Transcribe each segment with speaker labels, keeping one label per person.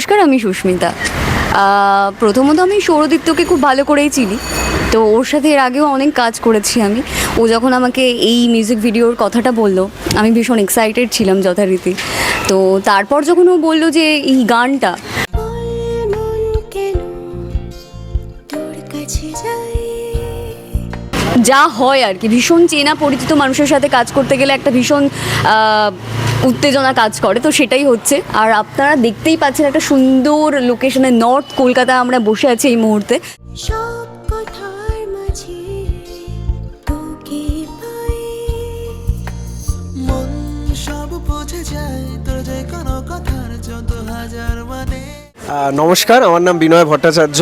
Speaker 1: নমস্কার, আমি সুস্মিতা। প্রথমত আমি সৌরদীপ্তকে খুব ভালো করেই চিনি। তো ওর সাথে এর আগেও অনেক কাজ করেছি আমি। ও যখন আমাকে এই মিউজিক ভিডিওর কথাটা বলল, আমি ভীষণ এক্সাইটেড ছিলাম যথারীতি। তো তারপর যখন ও বলল যে এই গানটা, যা হয় আর কি, ভীষণ চেনা পরিচিত মানুষের সাথে কাজ করতে গেলে একটা ভীষণ উত্তেজনা কাজ করে তো সেটাই হচ্ছে। আর আপনারা দেখতেই পাচ্ছেন একটা সুন্দর লোকেশনে নর্থ কলকাতা আমরা বসে আছি এই মুহূর্তে।
Speaker 2: সব কথার মাঝে তোকে পাই।
Speaker 3: মন সব বুঝে যায় তোর যে কোনো কথার যত হাজার মানে।
Speaker 4: নমস্কার আমার নাম বিনয় ভট্টাচার্য।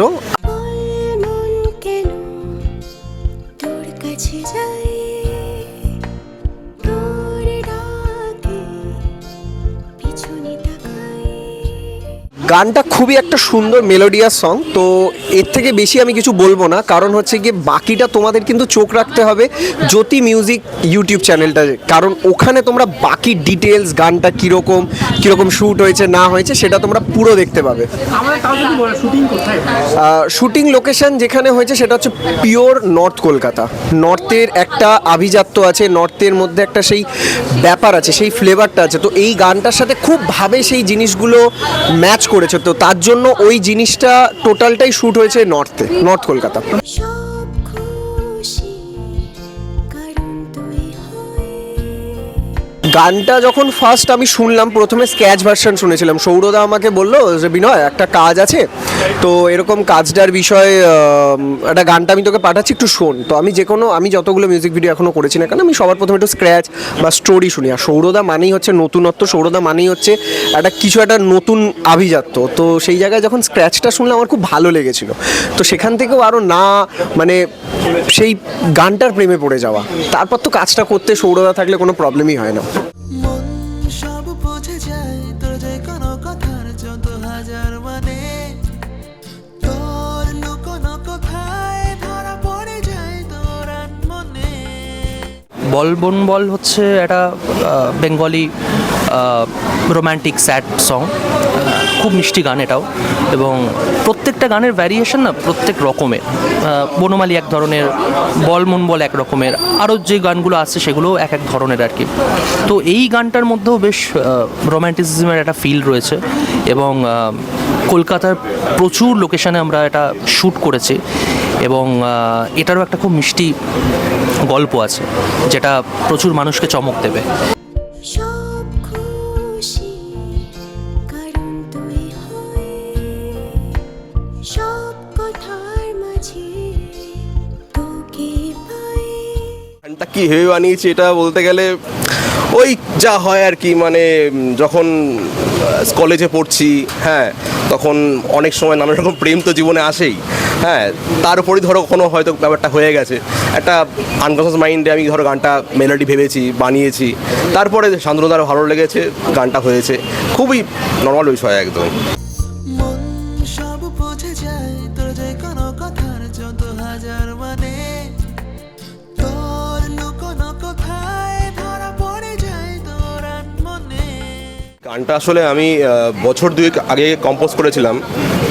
Speaker 4: গানটা খুবই একটা সুন্দর মেলোডিয়াস সং তো এর থেকে বেশি আমি কিছু বলব না। কারণ হচ্ছে গিয়ে বাকিটা তোমাদের কিন্তু চোখ রাখতে হবে জ্যোতি মিউজিক ইউটিউব চ্যানেলটা কারণ ওখানে তোমরা বাকি ডিটেলস গানটা কীরকম কীরকম শ্যুট হয়েছে না হয়েছে সেটা তোমরা পুরো দেখতে পাবে। শুটিং লোকেশন যেখানে হয়েছে সেটা হচ্ছে পিওর নর্থ কলকাতা। নর্থের একটা আভিজাত্য আছে নর্থের মধ্যে একটা সেই ব্যাপার আছে সেই ফ্লেভারটা আছে। তো এই গানটার সাথে খুব ভাবে সেই জিনিসগুলো ম্যাচ করেছে। তো তার জন্য ওই জিনিসটা টোটালটাই শ্যুট হয়েছে নর্থে নর্থ কলকাতা। গানটা যখন ফার্স্ট আমি শুনলাম, প্রথমে স্ক্যাচ ভার্সন শুনেছিলাম। সৌরদা আমাকে বলল যে, বিনয়, একটা কাজ আছে। তো এরকম কাজটার বিষয়ে একটা গানটা আমি তোকে পাঠাচ্ছি, একটু শোন। তো আমি যে কোনো, আমি যতগুলো মিউজিক ভিডিও এখনও করেছি না কেন, আমি সবার প্রথমে একটু স্ক্র্যাচ বা স্টোরি শুনি। আর সৌরদা মানেই হচ্ছে নতুনত্ব, সৌরদা মানেই হচ্ছে একটা কিছু একটা নতুন আভিজাত্য। তো সেই জায়গায় যখন স্ক্র্যাচটা শুনলাম, আমার খুব ভালো লেগেছিল। তো সেখান থেকেও আরও না মানে সেই গানটার প্রেমে পড়ে যাওয়া। তারপর তো কাজটা করতে সৌরদা থাকলে কোনো প্রবলেমই হয় না।
Speaker 3: মন সব বুঝে যায় তোর যে কোনো কথার যত হাজার মানে। তোর লুকোনো কোথায় ধরা পড়ে যায় তোর মনে
Speaker 5: বল বন বল হচ্ছে একটা বেঙ্গলি রোম্যান্টিক স্যাড সং খুব মিষ্টি গান এটাও। এবং প্রত্যেকটা গানের ভ্যারিয়েশন না প্রত্যেক রকমের। বনমালী এক ধরনের বল মন বল এক রকমের, আরও যে গানগুলো আছে সেগুলোও এক এক ধরনের আর কি তো এই গানটার মধ্যেও বেশ রোম্যান্টিসিজমের একটা ফিল রয়েছে এবং কলকাতার প্রচুর লোকেশানে আমরা এটা শ্যুট করেছি এবং এটারও একটা খুব মিষ্টি গল্প আছে, যেটা প্রচুর মানুষকে চমক দেবে।
Speaker 6: কি ভেবে বানিয়েছি এটা বলতে গেলে ওই যা হয় আর কি মানে যখন কলেজে পড়ছি হ্যাঁ তখন অনেক সময় নানা রকম প্রেম তো জীবনে আসেই হ্যাঁ তার উপরই ধরো কোনো হয়তো ব্যাপারটা হয়ে গেছে। একটা আনকনসিয়াস মাইন্ডে আমি ধরো গানটা মেলোডি ভেবেছি, বানিয়েছি, তারপরে শান্তনুদার ভালো লেগেছে, গানটা হয়েছে, খুবই নর্মাল বিষয় একদম।
Speaker 3: যায়, তোর যে কোনো কথার যত হাজার মানে।
Speaker 6: গানটা আসলে আমি বছর দুয়েক আগে কম্পোজ করেছিলাম।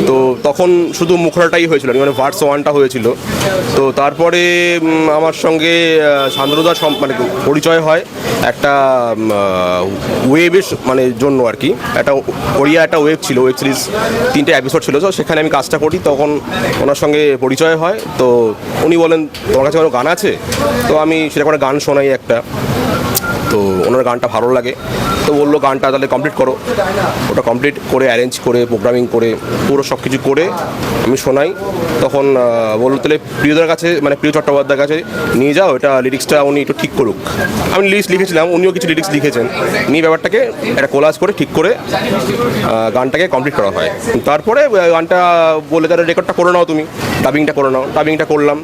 Speaker 6: তো তখন শুধু মুখরাটাই হয়েছিল মানে ভার্স ওয়ানটা হয়েছিল। তো তারপরে আমার সঙ্গে শান্তনুদার মানে পরিচয় হয় একটা ওয়েবের মানে জন্য আর কি। একটা ওড়িয়া একটা ওয়েব ছিল ওয়েব সিরিজ তিনটে এপিসোড ছিল। তো সেখানে আমি কাজটা করি, তখন ওনার সঙ্গে পরিচয় হয়। তো উনি বলেন, তোমার কাছে কোনো গান আছে? তো আমি সেরকম একটা গান শোনাই একটা। তো ওনার গানটা ভালো লাগে। তো বলল, গানটা তাহলে কমপ্লিট করো। ওটা কমপ্লিট করে অ্যারেঞ্জ করে প্রোগ্রামিং করে, পুরো সব কিছু করে আমি শোনাই। তখন বলল, তাহলে প্রিয়দার কাছে মানে প্রিয় চট্টোপাধ্যায়ের কাছে নিয়ে যাও, এটা লিরিক্সটা উনি একটু ঠিক করুক। আমি লিরিক্স লিখেছিলাম, উনিও কিছু লিরিক্স লিখেছেন। নিয়ে ব্যাপারটাকে একটা কোলাজ করে ঠিক করে গানটাকে কমপ্লিট করা হয়। তারপরে গানটা বলে তাহলে রেকর্ডটা করে নাও তুমি ডাবিংটা করে নাও। ডাবিংটা করলাম।